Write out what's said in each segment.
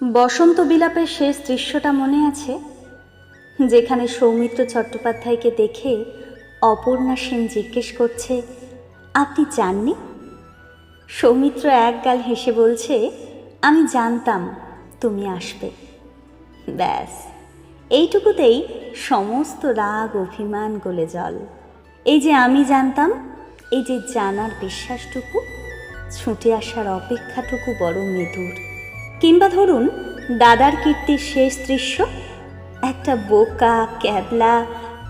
বসন্ত বিলাপের শেষ দৃশ্যটা মনে আছে? যেখানে সৌমিত্র চট্টোপাধ্যায়কে দেখে অপর্ণা সেন জিজ্ঞেস করছে, আপনি চাননি? সৌমিত্র একগাল হেসে বলছে, আমি জানতাম তুমি আসবে। ব্যাস, এইটুকুতেই সমস্ত রাগ, অভিমান, গলে জল। এই যে আমি জানতাম, এই যে জানার বিশ্বাসটুকু, ছুটে আসার অপেক্ষাটুকু বড় মৃদুর কিংবা ধরুন, দাদার কীর্তির শেষ দৃশ্য, একটা বোকা, ক্যাবলা,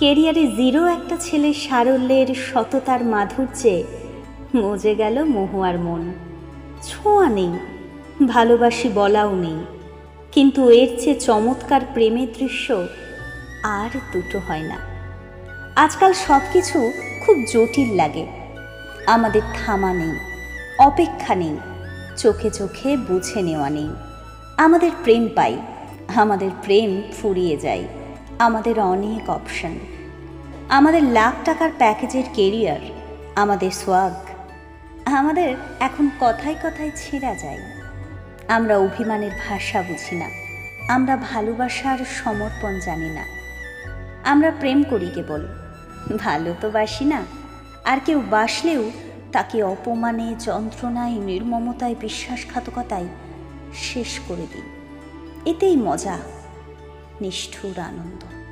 কেরিয়ারে জিরো একটা ছেলে সারল্যের সততার মাধুর্যে মজে গেল মহুয়ার মন। ছোঁয়া নেই, ভালোবাসি বলাও নেই, কিন্তু এর চেয়ে চমৎকার প্রেমের দৃশ্য আর দুটো হয় না। আজকাল সব কিছু খুব জটিল লাগে, আমাদের থামা নেই, অপেক্ষা নেই চোখে চোখে বুঝে নেওয়া নেই। আমাদের প্রেম পাই, আমাদের প্রেম ফুরিয়ে যায়, আমাদের অনেক অপশন আমাদের লাখ টাকার প্যাকেজের কেরিয়ার আমাদের সোয়াগ আমাদের এখন কথায় কথায় ছেঁড়া যায়। আমরা অভিমানের ভাষা বুঝি না, আমরা ভালোবাসার সমর্পণ জানি না। আমরা প্রেম করি কেবল, ভালো তো বাসি না, আর কেউ বাসলেও তাকে অপমানে যন্ত্রণায় নির্মমতায় বিশ্বাসঘাতকতায় শেষ করে দিন। এতেই মজা নিষ্ঠুর আনন্দ।